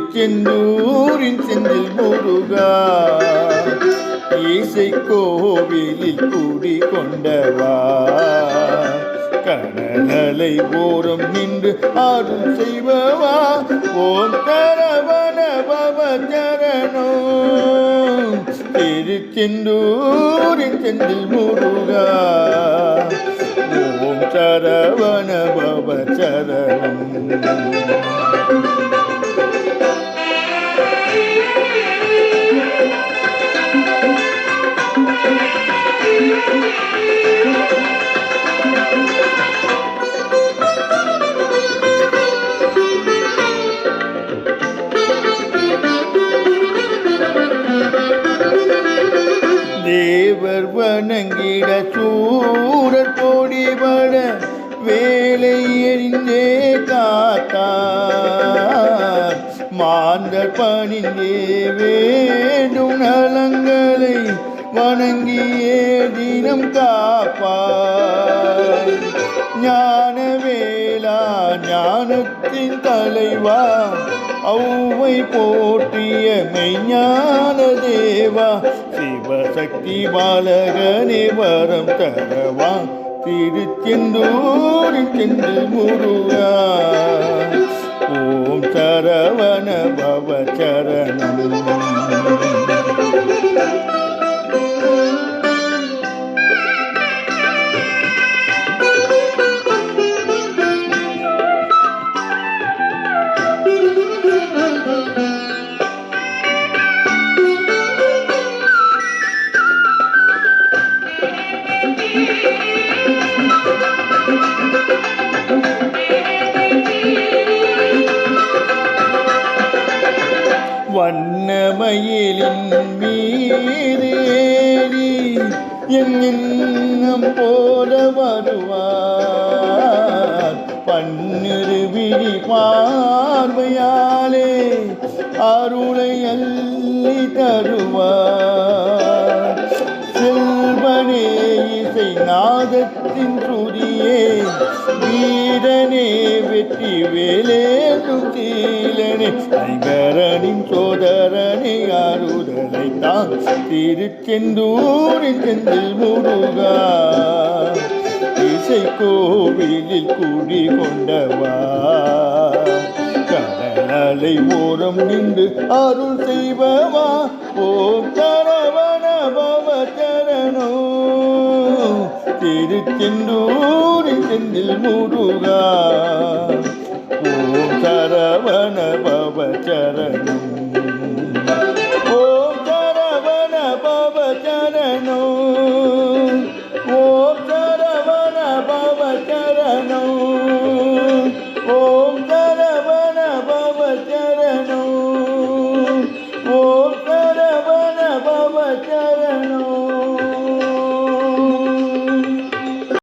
திருச்செந்தூரின் செந்தில் முருகா. இசை கோவிலில் கூடி கொண்டவா கடலலை ஓரம் நின்று ஆறும் செய்வவா ஓம் கரவண பவ சரணோ திருச்செந்தூரின் செந்தில் முருகா. ஓம் சரவண பவ தேவர் வணங்கிட சூரர் பொடிபட வேலை எறிந்தே காத்தார் மாந்தர் பணிந்தே வேண்டும் நலங்களை வணங்கியே தினம் காப்பார். ஞான வேளா ஞானத்தின் தலைவா ஔவை போற்றிய மெய்ஞான தேவா சிவசக்தி பாலகனே வரம் தரவா திருச்செந்தூரின் செந்து முருகா. ஓம் சரவண பவ சரணம். வண்ணமயிலின் மீதேறி ஏறி எண்ணம் போல வருவார். பன்னிரு விழி பார்வையாலே அருளை அள்ளி தருவார். நாதத்தின் துரியே வீரனே வெற்றி வேலேனும் சீலனே. ஐங்கரனின் சோதரனே அருதலை தான் திருச்செந்தூரின் செந்தில் முருகா. இசை கோவிலில் குடி கொண்டவா கடலலை ஓரம் நின்று அருள் செய்பவா. ஓ திருச்செந்தூரின் செந்தில் முருகா ஓம் சரவண பவ சரணம் ஓம் சரவண பவ சரணம் ஓம் சரவண பவ சரணம்